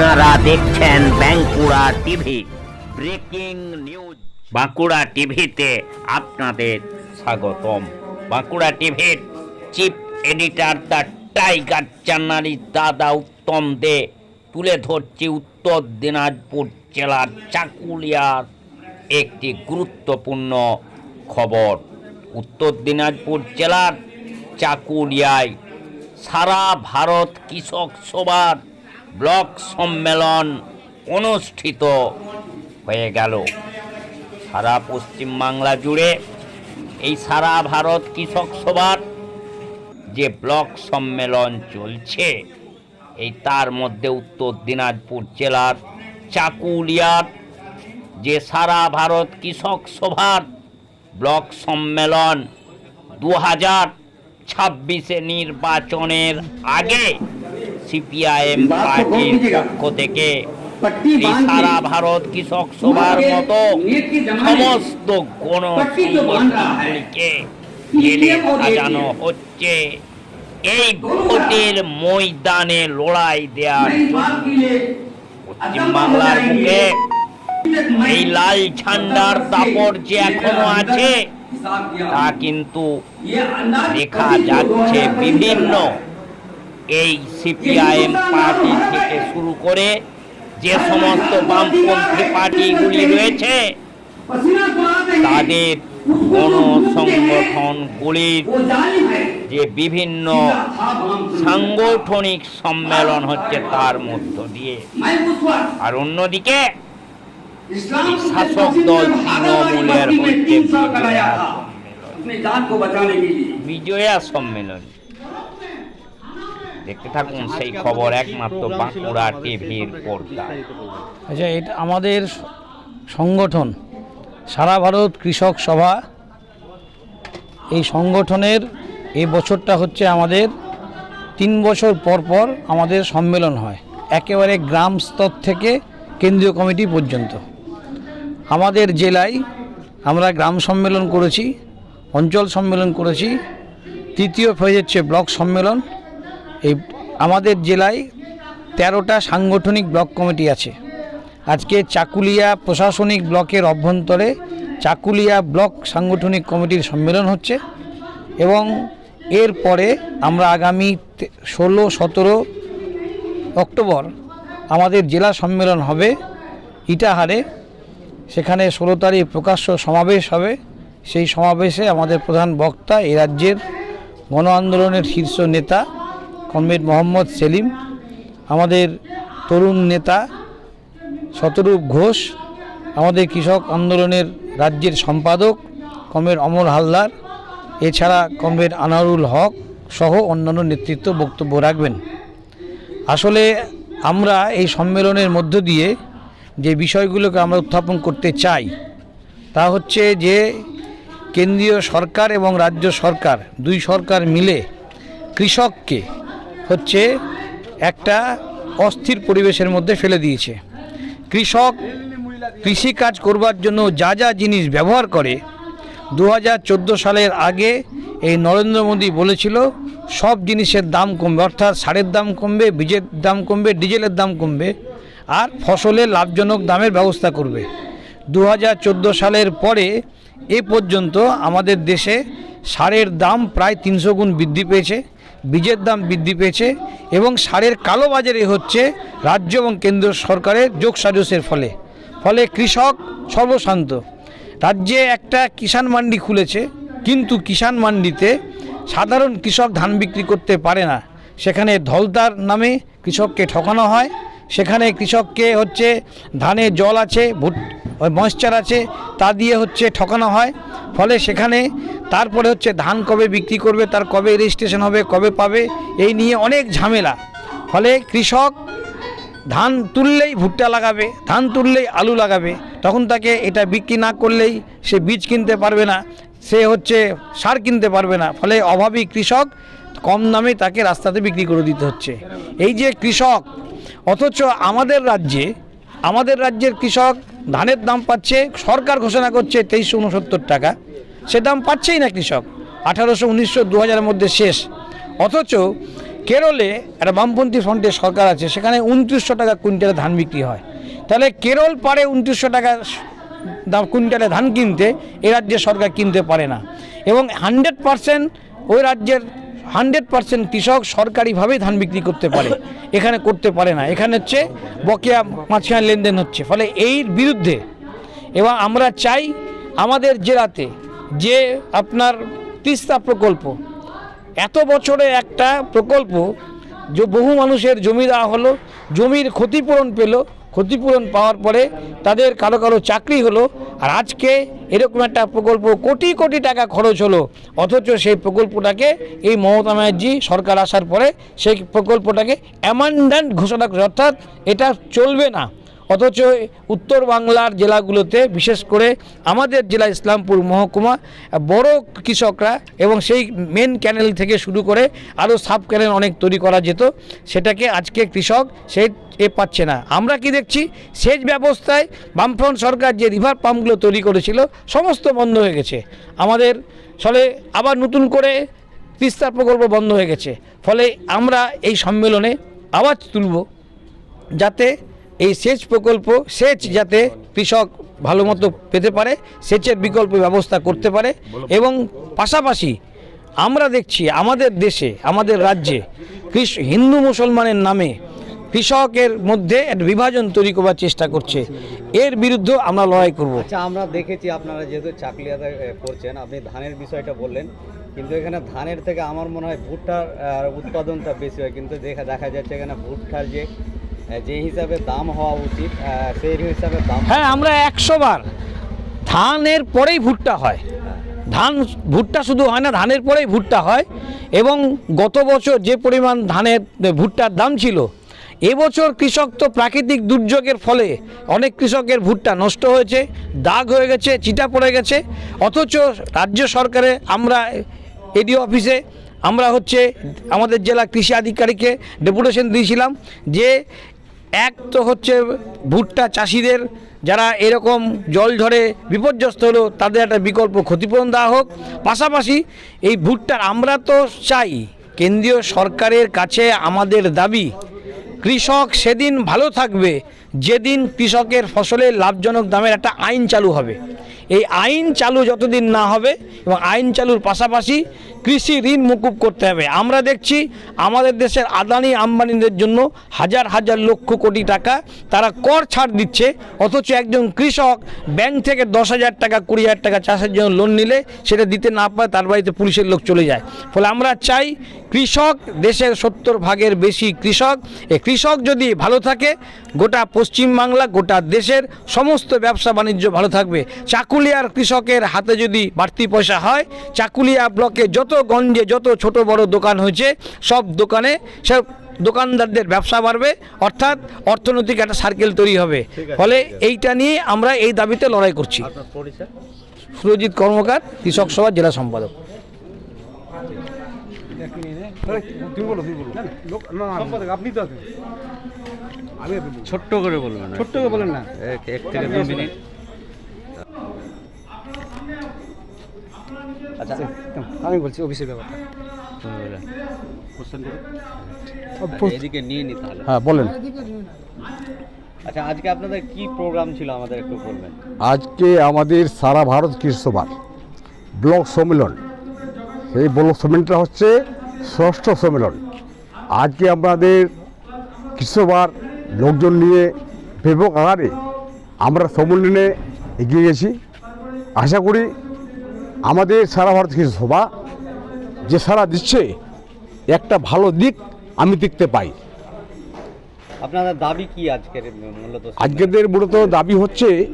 আপনারা দেখছেন Bankura TV. Breaking news. Bankura টিভিতে আপনাদের স্বাগতম। বাঁকুড়া টিভির চিফ এডিটর দ্য টাইগার চ্যানেলি দাদা উত্তম দে। তুলে ধরছি উত্তর দিনাজপুর জেলার চাকুলিয়ার একটি গুরুত্বপূর্ণ খবর। উত্তর দিনাজপুর জেলার চাকুলিয়ায় সারা ভারত কৃষক সভার ব্লক সম্মেলন অনুষ্ঠিত হয়ে গেল। সারা পশ্চিমবাংলা জুড়ে এই সারা ভারত কৃষক সভার যে ব্লক সম্মেলন চলছে, এই তার মধ্যে উত্তর দিনাজপুর জেলার চাকুলিয়ার যে সারা ভারত কৃষক সভার ব্লক সম্মেলন দু হাজার ছাব্বিশে নির্বাচনের আগে সিপিআইএম পার্টির পক্ষ থেকে সারা ভারত কৃষক সভার মতো সমস্ত গণকে জেলে সাজানো হচ্ছে। এই ভোটের ময়দানে লড়াই দেওয়ার পশ্চিমবাংলার মুখে এই লাল ঝান্ডার তাপর যে এখনও আছে তা কিন্তু দেখা যাচ্ছে বিভিন্ন এই সিপিআইএম পার্টি থেকে শুরু করে যে সমস্ত বামপন্থী পার্টিগুলি রয়েছে তাদের গণসংগঠনগুলির যে বিভিন্ন সাংগঠনিক সম্মেলন হচ্ছে তার মধ্য দিয়ে। আর অন্যদিকে শাসক দল তৃণমূলের বিজয়া সম্মেলন। দেখতে থাকুন সেই খবর একমাত্র বাঁকুড়া টিভির পর্দায় আচ্ছা এটা আমাদের সংগঠন সারা ভারত কৃষক সভা এই সংগঠনের এই বছরটা হচ্ছে আমাদের তিন বছর পর পর আমাদের সম্মেলন হয় একেবারে গ্রাম স্তর থেকে কেন্দ্রীয় কমিটি পর্যন্ত। আমাদের জেলায় আমরা গ্রাম সম্মেলন করেছি অঞ্চল সম্মেলন করেছি তৃতীয় ফেজ হচ্ছে ব্লক সম্মেলন আমাদের জেলায় তেরোটা সাংগঠনিক ব্লক কমিটি আছে। আজকে চাকুলিয়া প্রশাসনিক ব্লকের অভ্যন্তরে চাকুলিয়া ব্লক সাংগঠনিক কমিটির সম্মেলন হচ্ছে এবং এরপরে আমরা আগামী ষোলো, সতেরো অক্টোবর আমাদের জেলা সম্মেলন হবে, ইটাহারে। সেখানে ষোলো তারিখ প্রকাশ্য সমাবেশ হবে। সেই সমাবেশে আমাদের প্রধান বক্তা এ রাজ্যের গণ আন্দোলনের শীর্ষ নেতা কমরেড মোহাম্মদ সেলিম, আমাদের তরুণ নেতা শতরূপ ঘোষ, আমাদের কৃষক আন্দোলনের রাজ্যের সম্পাদক কমরেড অমর হালদার, এছাড়া কমরেড আনারুল হক সহ অন্যান্য নেতৃত্ব বক্তব্য রাখবেন। আসলে আমরা এই সম্মেলনের মধ্য দিয়ে যে বিষয়গুলোকে আমরা উত্থাপন করতে চাই, তা হচ্ছে যে কেন্দ্রীয় সরকার এবং রাজ্য সরকার দুই সরকার মিলে কৃষককে হচ্ছে একটা অস্থির পরিবেশের মধ্যে ফেলে দিয়েছে। কৃষক কৃষিকাজ করবার জন্য যা যা জিনিস ব্যবহার করে দু হাজার চোদ্দ সালের আগে এই নরেন্দ্র মোদী বলেছিল, সব জিনিসের দাম কমবে, অর্থাৎ সারের দাম কমবে, বীজের দাম কমবে, ডিজেলের দাম কমবে, আর ফসলের লাভজনক দামের ব্যবস্থা করবে। দু হাজার চোদ্দ সালের পরে এ পর্যন্ত আমাদের দেশে সারের দাম প্রায় তিনশো গুণ বৃদ্ধি পেয়েছে। বীজের দাম বৃদ্ধি পেয়েছে এবং সারের কালোবাজারে হচ্ছে রাজ্য এবং কেন্দ্র সরকারের যোগ সাজসের ফলে। ফলে কৃষক সর্বশান্ত। রাজ্যে একটা কিষাণ মান্ডি খুলেছে, কিন্তু কিষাণ মান্ডিতে সাধারণ কৃষক ধান বিক্রি করতে পারে না। সেখানে ধলতার নামে কৃষককে ঠকানো হয়, সেখানে কৃষককে হচ্ছে ধানে জল আছে ভুট ময়েশ্চার আছে, তা দিয়ে হচ্ছে ঠকানো হয়। ফলে সেখানে তারপরে হচ্ছে ধান কবে বিক্রি করবে, তার কবে রেজিস্ট্রেশন হবে, কবে পাবে, এই নিয়ে অনেক ঝামেলা। ফলে কৃষক ধান তুললেই ভুট্টা লাগাবে, ধান তুললেই আলু লাগাবে, তখন তাকে এটা বিক্রি না করলেই সে বীজ কিনতে পারবে না, সে হচ্ছে সার কিনতে পারবে না। ফলে অভাবী কৃষক কম দামে তাকে রাস্তাতে বিক্রি করে দিতে হচ্ছে। এই যে কৃষক, অথচ আমাদের রাজ্যে আমাদের রাজ্যের কৃষক ধানের দাম পাচ্ছে, সরকার ঘোষণা করছে তেইশশো উনসত্তর টাকা। সে দাম পাচ্ছেই না কৃষক। আঠারোশো, উনিশশো দু হাজারের মধ্যে শেষ। অথচ কেরলে একটা বামপন্থী ফ্রন্টের সরকার আছে, সেখানে উনত্রিশশো টাকা কুইন্টালে ধান বিক্রি হয়। তাহলে কেরল পারে উনত্রিশশো টাকা দাম কুইন্টালে ধান কিনতে, এ রাজ্যের সরকার কিনতে পারে না। এবং হান্ড্রেড পারসেন্ট ওই রাজ্যের হান্ড্রেড পার্সেন্ট কৃষক সরকারিভাবেই ধান বিক্রি করতে পারে। এখানে করতে পারে না। এখানে হচ্ছে বকেয়া মাঝখানে লেনদেন হচ্ছে। ফলে এই বিরুদ্ধে এবং আমরা চাই আমাদের জেলাতে যে আপনার তিস্তা প্রকল্প, এত বছরে একটা প্রকল্প, যে বহু মানুষের জমি দেওয়া হলো, জমির ক্ষতিপূরণ পেল ক্ষতিপূরণ পাওয়ার পরে তাদের কারও কারও চাকরি হলো। আর আজকে এরকম একটা প্রকল্প কোটি কোটি টাকা খরচ হলো। অথচ সেই প্রকল্পটাকে এই মমতা ব্যানার্জি সরকার আসার পরে সেই প্রকল্পটাকে অ্যামান্ডান্ট ঘোষণা করে অর্থাৎ এটা চলবে না। অথচ উত্তর বাংলার জেলাগুলোতে, বিশেষ করে আমাদের জেলা ইসলামপুর মহকুমা, বড় কৃষকরা এবং সেই মেন ক্যানেল থেকে শুরু করে আরও সাব ক্যানেল অনেক তৈরি করা যেত, সেটাকে আজকে কৃষক সে এ পাচ্ছে না। আমরা কি দেখছি? সেচ ব্যবস্থায় বামফ্রন্ট সরকার যে রিভার পাম্পগুলো তৈরি করেছিল, সমস্ত বন্ধ হয়ে গেছে। আমাদের ফলে আবার নতুন করে তিস্তার প্রকল্প বন্ধ হয়ে গেছে। ফলে আমরা এই সম্মেলনে আওয়াজ তুলব, যাতে এই সেচ প্রকল্প সেচ যাতে কৃষক ভালো মতো পেতে পারে সেচের বিকল্প ব্যবস্থা করতে পারে এবং পাশাপাশি আমরা দেখছি আমাদের দেশে আমাদের রাজ্যে হিন্দু মুসলমানের নামে কৃষকের মধ্যে বিভাজন তৈরি করবার চেষ্টা করছে। এর বিরুদ্ধে আমরা লড়াই করব। আচ্ছা আমরা দেখেছি আপনারা যেহেতু চাকলিয়াতে এ, করছেন আপনি ধানের বিষয়টা বললেন। কিন্তু এখানে ধানের থেকে আমার মনে হয় ভুট্টার উৎপাদনটা বেশি হয়। কিন্তু দেখা দেখা যাচ্ছে এখানে ভুট্টার যে যে হিসাবে দাম হওয়া উচিত সেই হিসাবে দাম হ্যাঁ আমরা একশো বার। ধানের পরেই ভুট্টা হয়। ধান ভুট্টা শুধু হয় না, ধানের পরেই ভুট্টা হয়। এবং গত বছর যে পরিমাণ ধানের ভুট্টার দাম ছিল, এবছর কৃষক তো প্রাকৃতিক দুর্যোগের ফলে অনেক কৃষকের ভুট্টা নষ্ট হয়েছে, দাগ হয়ে গেছে, চিটা পড়ে গেছে। অথচ রাজ্য সরকারে আমরা এডিও অফিসে আমরা হচ্ছে আমাদের জেলা কৃষি আধিকারিককে ডেপুটেশন দিয়েছিলাম যে এক তো হচ্ছে ভুট্টা চাষিদের, যারা এরকম জল ঝড়ে বিপর্যস্ত হলো, তাদের একটা বিকল্প ক্ষতিপূরণ দেওয়া হোক। পাশাপাশি এই ভুট্টার আমরা তো চাই, কেন্দ্রীয় সরকারের কাছে আমাদের দাবি, কৃষক সেদিন ভালো থাকবে, যেদিন কৃষকের ফসলের লাভজনক দামের একটা আইন চালু হবে। এই আইন চালু যতদিন না হবে, এবং আইন চালুর পাশাপাশি কৃষি ঋণ মুকুব করতে হবে। আমরা দেখছি আমাদের দেশের আদানি আম্বানিদের জন্য হাজার হাজার লক্ষ কোটি টাকা তারা কর ছাড় দিচ্ছে, অথচ একজন কৃষক ব্যাংক থেকে দশ হাজার টাকা, কুড়ি হাজার টাকা চাষের জন্য লোন নিলে সেটা দিতে না পারে, তার বাড়িতে পুলিশের লোক চলে যায়। ফলে আমরা চাই কৃষক দেশের সত্তর ভাগের বেশি কৃষক এই কৃষক যদি ভালো থাকে, গোটা পশ্চিমবাংলা গোটা দেশের সমস্ত ব্যবসা বাণিজ্য ভালো থাকবে। চাকুলিয়ার কৃষকের হাতে যদি বাড়তি পয়সা হয়, চাকুলিয়া ব্লকে যত গঞ্জে যত ছোট বড় দোকান হয়েছে সব দোকানে সব দোকানদারদের ব্যবসা বাড়বে অর্থাৎ অর্থনৈতিক একটা সার্কেল তৈরি হবে। ফলে এইটা নিয়ে আমরা এই দাবিতে লড়াই করছি। সুরজিৎ কর্মকার কৃষক সভা জেলা সম্পাদক। ছোট্ট করে বলবেন ছোট্ট করে বলেন না। এক এক থেকে দু মিনিট। আচ্ছা আমি বলছি অফিসের ব্যাপারটা। আচ্ছা, এদিকে নিয়ে নি তাহলে। হ্যাঁ বলেন। আচ্ছা আজকে আপনাদের কি প্রোগ্রাম ছিল আমাদের একটু বলবেন? আজকে আমাদের সারা ভারত কৃষ্ণবার ব্লক সম্মেলন। সেই ব্লক সম্মেলনটা হচ্ছে ষষ্ঠ সম্মেলন। আজকে আমাদের কৃষ্ণবার লোকজন নিয়ে ব্যাপক আকারে আমরা সম্মেলনে এগিয়ে গেছি। আশা করি আমাদের সারা ভারত কৃষি সভা যে সারা দিচ্ছে একটা ভালো দিক আমি দেখতে পাই। আপনাদের দাবি কি আজকের মূলত? আজকেদের মূলত দাবি হচ্ছে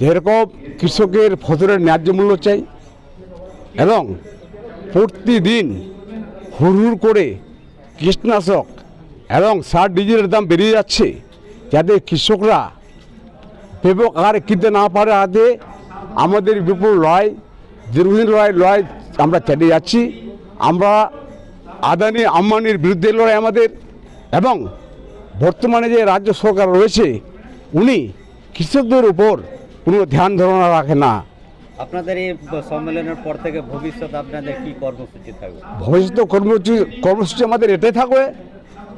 যেরকম কৃষকের ফসলের ন্যায্য মূল্য চাই এবং প্রতিদিন হুড় করে কীটনাশক এবং সার ডিজেলের দাম বেরিয়ে যাচ্ছে যাতে কৃষকরা ব্যাপক আকারে কিনতে না পারে আদে আমাদের বিপুল লড়াই দীর্ঘদিন লড়াই লড়াই আমরা চালিয়ে যাচ্ছি। আমরা আদানি আম্বানির বিরুদ্ধে লড়াই আমাদের এবং বর্তমানে যে রাজ্য সরকার রয়েছে উনি কৃষকদের উপর কোনো ধ্যান ধারণা রাখে না। আপনাদের এই সম্মেলনের পর থেকে ভবিষ্যৎ আপনাদের কি কর্মসূচি থাকবে? ভবিষ্যৎ কর্মসূচি কর্মসূচি আমাদের এটাই থাকবে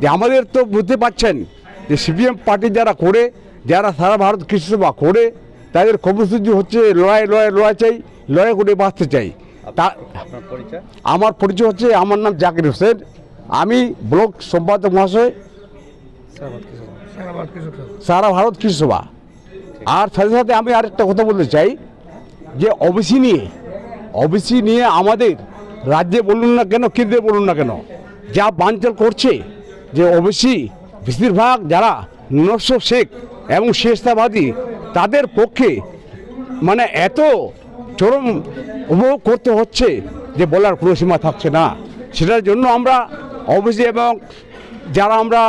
যে আমাদের তো বুঝতে পারছেন যে সিপিএম পার্টি যারা করে যারা সারা ভারত কৃষি সেবা করে তাদের কর্মসূচি হচ্ছে লড়াই লড়াই লড়াই চাই। লড়াই করে বাঁচতে চাই। তা আমার পরিচয় হচ্ছে আমার নাম জাকির হোসেন। আমি ব্লক সম্পাদক মহাশয়। সারা ভারত কৃষি সভা। আর সাথে সাথে আমি আরেকটা কথা বলতে চাই যে ওবিসি নিয়ে ওবিসি নিয়ে আমাদের রাজ্যে বলুন না কেন কেন্দ্রে বলুন না কেন যা বাঞ্চল করছে যে ওবিসি বেশিরভাগ যারা নস্য শেখ এবং শেষতাবাদী তাদের পক্ষে মানে এত চরম উপভোগ করতে হচ্ছে যে বলার কোনো সীমা থাকছে না। সেটার জন্য আমরা অবশ্যই এবং যারা আমরা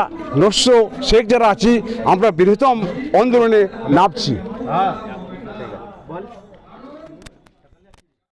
নস্য শেখ যারা আছি, আমরা বৃহত্তম আন্দোলনে নামছি।